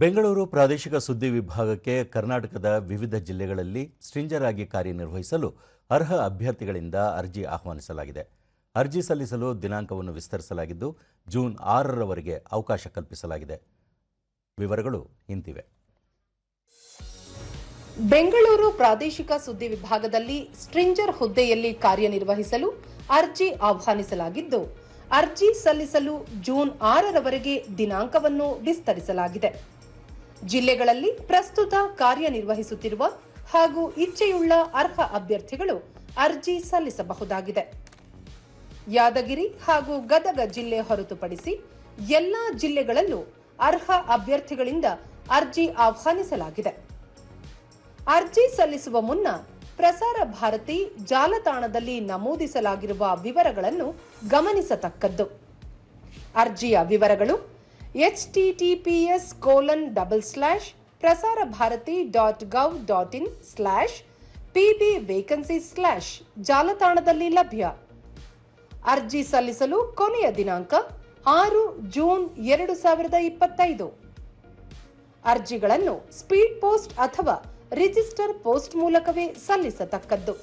ಬೆಂಗಳೂರು ಪ್ರಾದೇಶಿಕ ಸುದ್ದಿ ವಿಭಾಗಕ್ಕೆ ಕರ್ನಾಟಕದ ವಿವಿಧ ಜಿಲ್ಲೆಗಳಲ್ಲಿ ಸ್ಟ್ರಿಂಜರ್ ಆಗಿ ಕಾರ್ಯನಿರ್ವಹಿಸಲು ಅರ್ಹ ಅಭ್ಯರ್ಥಿಗಳಿಂದ ಅರ್ಜಿ ಆಹ್ವಾನಿಸಲಾಗಿದೆ. ಅರ್ಜಿ ಸಲ್ಲಿಸಲು ದಿನಾಂಕವನ್ನು ವಿಸ್ತರಿಸಲಾಗಿದ್ದು, ಜೂನ್ ಆರರವರೆಗೆ ಅವಕಾಶ ಕಲ್ಪಿಸಲಾಗಿದೆ. ವಿವರಗಳು ಇಂತಿವೆ. ಬೆಂಗಳೂರು ಪ್ರಾದೇಶಿಕ ಸುದ್ದಿ ವಿಭಾಗದಲ್ಲಿ ಸ್ಟ್ರಿಂಜರ್ ಹುದ್ದೆಯಲ್ಲಿ ಕಾರ್ಯನಿರ್ವಹಿಸಲು ಅರ್ಜಿ ಆಹ್ವಾನಿಸಲಾಗಿದ್ದು, ಅರ್ಜಿ ಸಲ್ಲಿಸಲು ಜೂನ್ ಆರರವರೆಗೆ ದಿನಾಂಕವನ್ನು ವಿಸ್ತರಿಸಲಾಗಿದೆ. ಜಿಲ್ಲೆಗಳಲ್ಲಿ ಪ್ರಸ್ತುತ ಕಾರ್ಯನಿರ್ವಹಿಸುತ್ತಿರುವ ಹಾಗೂ ಇಚ್ಛೆಯುಳ್ಳ ಅರ್ಹ ಅಭ್ಯರ್ಥಿಗಳು ಅರ್ಜಿ ಸಲ್ಲಿಸಬಹುದಾಗಿದೆ. ಯಾದಗಿರಿ ಹಾಗೂ ಗದಗ ಜಿಲ್ಲೆ ಹೊರತುಪಡಿಸಿ ಎಲ್ಲಾ ಜಿಲ್ಲೆಗಳಲ್ಲೂ ಅರ್ಹ ಅಭ್ಯರ್ಥಿಗಳಿಂದ ಅರ್ಜಿ ಆಹ್ವಾನಿಸಲಾಗಿದೆ. ಅರ್ಜಿ ಸಲ್ಲಿಸುವ ಮುನ್ನ ಪ್ರಸಾರ ಭಾರತಿ ಜಾಲತಾಣದಲ್ಲಿ ನಮೂದಿಸಲಾಗಿರುವ ವಿವರಗಳನ್ನು ಗಮನಿಸತಕ್ಕದ್ದು. ಅರ್ಜಿಯ ವಿವರಗಳು HTTPS colon double slash Prasar Bharati dot gov dot in slash PB vacancy slash ಜಾಲತಾಣದಲ್ಲಿ ಲಭ್ಯ. ಅರ್ಜಿ ಸಲ್ಲಿಸಲು ಕೊನೆಯ ದಿನಾಂಕ ಆರು ಜೂನ್ ಎರಡು ಸಾವಿರದ ಇಪ್ಪತ್ತೈದು. ಅರ್ಜಿಗಳನ್ನು ಸ್ಪೀಡ್ ಪೋಸ್ಟ್ ಅಥವಾ ರಿಜಿಸ್ಟರ್ ಪೋಸ್ಟ್ ಮೂಲಕವೇ ಸಲ್ಲಿಸತಕ್ಕದ್ದು.